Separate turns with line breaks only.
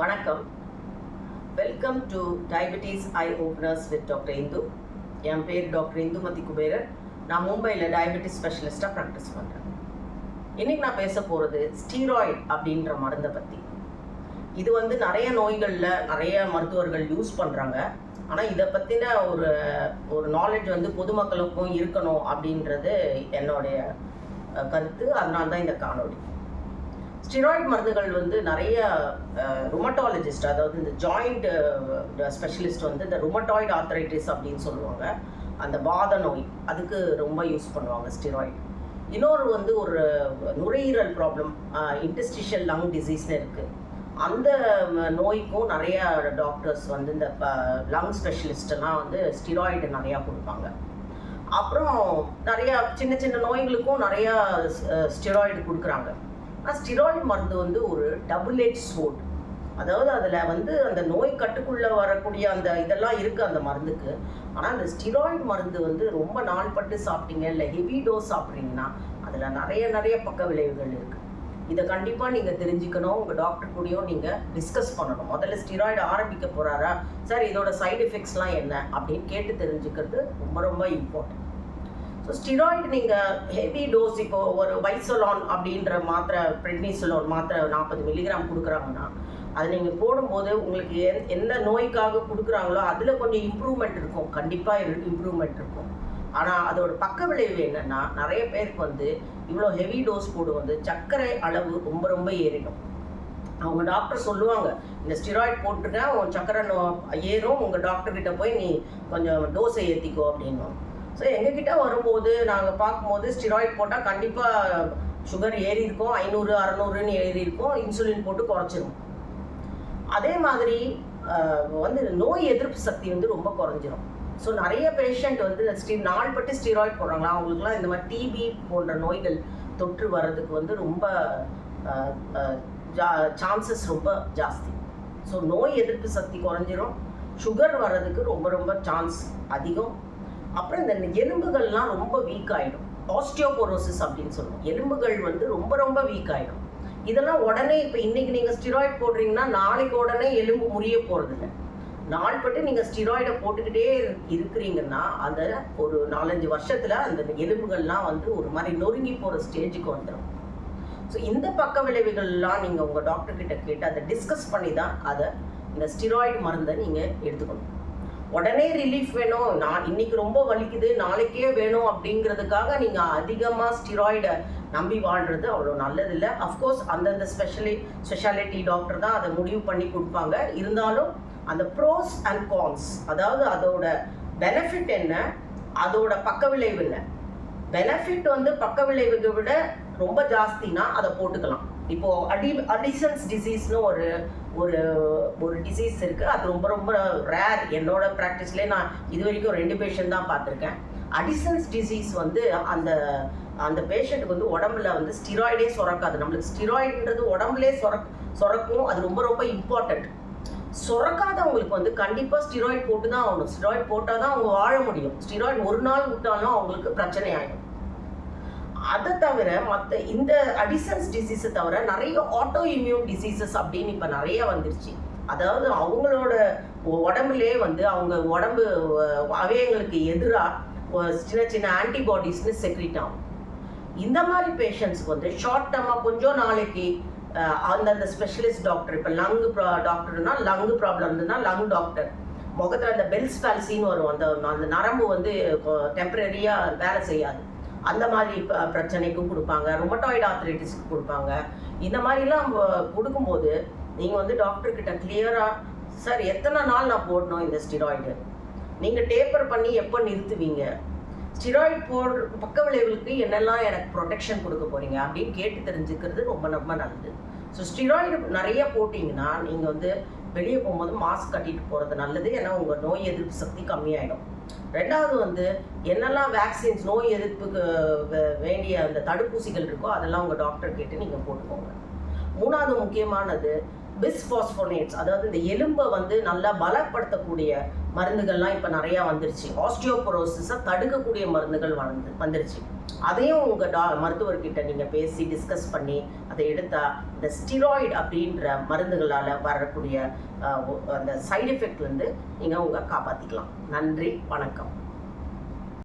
வணக்கம். Welcome to diabetes eye openers with doctor Indu என் பேர் doctor Indumathi Kuberan நான் மும்பையில் டயபெட்டிஸ் ஸ்பெஷலிஸ்ட்டாக ப்ராக்டிஸ் பண்ணுறேன் இன்றைக்கி நான் பேச போகிறது ஸ்டீராய்டு அப்படின்ற மருந்தை பற்றி இது வந்து நிறைய நோய்களில் நிறைய மருத்துவர்கள் யூஸ் பண்ணுறாங்க ஆனால் இதை பற்றின ஒரு ஒரு நாலேஜ் வந்து பொதுமக்களுக்கும் இருக்கணும் அப்படின்றது என்னுடைய கருத்து. அதனால தான் இந்த காணொலி ஸ்டிராய்டு மருந்துகள் வந்து நிறைய ருமட்டாலஜிஸ்ட் அதாவது இந்த ஜாயிண்ட் ஸ்பெஷலிஸ்ட் வந்து இந்த ருமட்டாய்டு ஆர்த்தரைட்டிஸ் அப்படின்னு சொல்லுவாங்க. அந்த வாத நோய் அதுக்கு ரொம்ப யூஸ் பண்ணுவாங்க ஸ்டிராய்டு. இன்னொரு வந்து ஒரு நுரையீரல் ப்ராப்ளம் இன்டஸ்டிஷியல் லங் டிசீஸ்னு இருக்குது அந்த நோய்க்கும் நிறைய டாக்டர்ஸ் வந்து இந்த லங் ஸ்பெஷலிஸ்டெல்லாம் வந்து ஸ்டிராய்டு நிறையா கொடுப்பாங்க. அப்புறம் நிறையா சின்ன சின்ன நோய்களுக்கும் நிறையா ஸ்டிராய்டு கொடுக்குறாங்க. ஆனால் ஸ்டிராய்டு மருந்து வந்து ஒரு டபுள் ஏஜ் சோட் அதாவது அதில் வந்து அந்த நோய் கட்டுக்குள்ளே வரக்கூடிய அந்த இதெல்லாம் இருக்குது அந்த மருந்துக்கு. ஆனால் அந்த ஸ்டிராய்டு மருந்து வந்து ரொம்ப நாள்பட்டு சாப்பிட்டீங்க இல்லை ஹெவி டோஸ் சாப்பிட்றீங்கன்னா அதில் நிறைய நிறைய பக்க விளைவுகள் இருக்குது இதை கண்டிப்பாக நீங்கள் தெரிஞ்சுக்கணும். உங்கள் டாக்டர் கூடயும் நீங்கள் டிஸ்கஸ் பண்ணணும். முதல்ல ஸ்டிராய்டு ஆரம்பிக்க போகிறாரா சார் இதோட சைடு எஃபெக்ட்ஸ்லாம் என்ன? அப்படின்னு கேட்டு தெரிஞ்சுக்கிறது ரொம்ப ரொம்ப இம்பார்ட்டன்ட் ஸ்டிராய்டு நீங்கள் ஹெவி டோஸ் இப்போ ஒரு வைசலான் அப்படின்ற மாத்திரை பிரெட்னிசோலான் மாத்திரை நாற்பது மில்லிகிராம் கொடுக்குறாங்கன்னா அது நீங்கள் போடும்போது உங்களுக்கு எந் எந்த நோய்க்காக கொடுக்குறாங்களோ அதில் கொஞ்சம் இம்ப்ரூவ்மெண்ட் இருக்கும். கண்டிப்பாக இம்ப்ரூவ்மெண்ட் இருக்கும். ஆனால் அதோட பக்க விளைவு என்னென்னா நிறைய பேருக்கு வந்து இவ்வளோ ஹெவி டோஸ் போடும்போது சர்க்கரை அளவு ரொம்ப ரொம்ப ஏறிடும். அவங்க டாக்டர் சொல்லுவாங்க இந்த ஸ்டிராய்ட் போட்டுருக்கேன் உன் சக்கரை நோ ஏறும். உங்கள் டாக்டர்கிட்ட போய் நீ கொஞ்சம் டோஸை ஏற்றிக்கோ அப்படின்னுவாங்க. ஸோ எங்ககிட்ட வரும்போது நாங்கள் பார்க்கும்போது ஸ்டிராய்ட் போட்டால் கண்டிப்பாக சுகர் ஏறி இருக்கும் ஐநூறு அறநூறுன்னு ஏறி இருக்கும் இன்சுலின் போட்டு குறைச்சிரும். அதே மாதிரி வந்து நோய் எதிர்ப்பு சக்தி வந்து ரொம்ப குறைஞ்சிரும். ஸோ நிறைய பேஷண்ட் வந்து ஸ்டீ நாள்பட்டு ஸ்டீராய்ட் போடுறாங்களா? அவங்களுக்குலாம் இந்த மாதிரி டிபி போன்ற நோய்கள் தொற்று வர்றதுக்கு வந்து ரொம்ப ஜா சான்சஸ் ரொம்ப ஜாஸ்தி. ஸோ நோய் எதிர்ப்பு சக்தி குறைஞ்சிரும். சுகர் வர்றதுக்கு ரொம்ப ரொம்ப சான்ஸ் அதிகம். அப்புறம் இந்த எலும்புகள்லாம் ரொம்ப வீக் ஆகிடும் ஆஸ்டியோபோரோசிஸ் அப்படின்னு சொல்லுவோம். எலும்புகள் வந்து ரொம்ப ரொம்ப வீக் ஆகிடும் இதெல்லாம் உடனே இப்போ இன்னைக்கு நீங்கள் ஸ்டிராய்ட் போடுறீங்கன்னா நாளைக்கு உடனே எலும்பு முறிய போகிறதில்ல நாள்பட்டு நீங்கள் ஸ்டிராய்டை போட்டுக்கிட்டே இருக்கிறீங்கன்னா அந்த ஒரு நாலஞ்சு வருஷத்தில் அந்த எலும்புகள்லாம் வந்து ஒரு மாதிரி நொறுங்கி போகிற ஸ்டேஜுக்கு வந்துடும் ஸோ இந்த பக்க விளைவுகள்லாம் நீங்கள் உங்கள் டாக்டர் கிட்ட கேட்டு அதை டிஸ்கஸ் பண்ணி தான் அதை இந்த ஸ்டிராய்டு மருந்தை நீங்கள் எடுத்துக்கணும். உடனே ரிலீஃப் வேணும். நான் இன்னைக்கு ரொம்ப வலிக்குது நாளைக்கே வேணும் அப்படிங்கிறதுக்காக நீங்கள் அதிகமாக ஸ்டிராய்டை நம்பி வாழ்கிறது அவ்வளோ நல்லதில்லை. அஃப்கோர்ஸ் அந்தந்த ஸ்பெஷலி ஸ்பெஷாலிட்டி டாக்டர் தான் அதை முடிவு பண்ணி கொடுப்பாங்க. இருந்தாலும் அந்த ப்ரோஸ் அண்ட் கான்ஸ் அதாவது அதோட பெனிஃபிட் என்ன அதோட பக்க விளைவு என்ன? பெனிஃபிட் வந்து பக்க விளைவுகளை விட ரொம்ப ஜாஸ்தினா அதை போட்டுக்கலாம். இப்போ அடி அடிசன்ஸ் டிசீஸ்னு ஒரு ஒரு ஒரு டிசீஸ் இருக்கு. அது ரொம்ப ரொம்ப ரேர் என்னோட ப்ராக்டிஸ்லேயே நான் இது வரைக்கும் ரெண்டு பேஷண்ட் தான் பார்த்துருக்கேன். அடிசன்ஸ் டிசீஸ் வந்து அந்த அந்த பேஷண்ட்டுக்கு வந்து உடம்புல வந்து ஸ்டிராய்டே சுரக்காது. நம்மளுக்கு ஸ்டிராய்டுன்றது உடம்புலே சுரக் சுரக்கும். அது ரொம்ப ரொம்ப இம்பார்ட்டண்ட் சுரக்காதவங்களுக்கு வந்து கண்டிப்பாக ஸ்டிராய்ட் போட்டு தான் ஆகணும். ஸ்டிராய்ட் போட்டால் தான் அவங்க வாழ முடியும். ஸ்டிராய்ட் ஒரு நாள் விட்டாலும் அவங்களுக்கு பிரச்சனை ஆகிடும் அதை தவிர மற்ற இந்த அடிசன்ஸ் டிசீஸை தவிர நிறைய ஆட்டோ இம்யூன் டிசீசஸ் அப்படின்னு இப்போ நிறைய வந்துருச்சு. அதாவது அவங்களோட உடம்புலே வந்து அவங்க உடம்பு அவயங்களுக்கு எதிராக சின்ன சின்ன ஆன்டிபாடிஸ்னு செக்ரிட் ஆகும். இந்த மாதிரி பேஷண்ட்ஸ்க்கு வந்து ஷார்ட் டேர்மாக கொஞ்சம் நாளைக்கு அந்தந்த ஸ்பெஷலிஸ்ட் டாக்டர் இப்போ லங் டாக்டர்னா லங் ப்ராப்ளம் இருந்ததுன்னா லங் டாக்டர் முகத்தில் அந்த பெல்ஸ் பால்சின்னு வரும். அந்த அந்த நரம்பு வந்து டெம்பரரியாக வேலை செய்யாது. அந்த மாதிரி பிரச்சனைக்கும் கொடுப்பாங்க. ரொமட்டாய்டு ஆர்த்ரைட்டிஸ்க்கு கொடுப்பாங்க. இந்த மாதிரிலாம் கொடுக்கும்போது நீங்கள் வந்து டாக்டர் கிட்ட கிளியராக சார் எத்தனை நாள் நான் போடணும் இந்த ஸ்டிராய்டு நீங்கள் டேப்பர் பண்ணி எப்போ நிறுத்துவீங்க? ஸ்டிராய்டு போடுற பக்க விளைவுகளுக்கு என்னெல்லாம் எனக்கு ப்ரொடெக்ஷன் கொடுக்க போறீங்க? அப்படின்னு கேட்டு தெரிஞ்சுக்கிறது ரொம்ப ரொம்ப நல்லது. ஸோ ஸ்டிராய்டு நிறைய போட்டிங்கன்னா நீங்கள் வந்து வெளியே போகும்போது மாஸ்க் கட்டிட்டு போகிறது நல்லது. ஏன்னா உங்கள் நோய் எதிர்ப்பு சக்தி கம்மியாயிடும். ரெண்டாவது வந்து என்னெல்லாம் வேக்சின்ஸ் நோய் எதிர்ப்புக்கு வேண்டிய அந்த தடுப்பூசிகள் இருக்கோ அதெல்லாம் உங்கள் டாக்டர் கேட்டு நீங்கள் போட்டுக்கோங்க. மூணாவது முக்கியமானது பிஸ்பாஸ்போனேட்ஸ் அதாவது இந்த எலும்பை வந்து நல்லா பலப்படுத்தக்கூடிய மருந்துகள்லாம் இப்போ நிறையா வந்துருச்சு. ஆஸ்டியோபோரோசிஸை தடுக்கக்கூடிய மருந்துகள் வந்து வந்துருச்சு. அதையும் உங்கள் டா மருத்துவர்கிட்ட நீங்கள் பேசி டிஸ்கஸ் பண்ணி அதை எடுத்தால் இந்த ஸ்டிராய்டு அப்படின்ற மருந்துகளால் வரக்கூடிய அந்த சைடு எஃபெக்ட்லேருந்து நீங்கள் உங்கள் காப்பாற்றிக்கலாம் நன்றி வணக்கம்.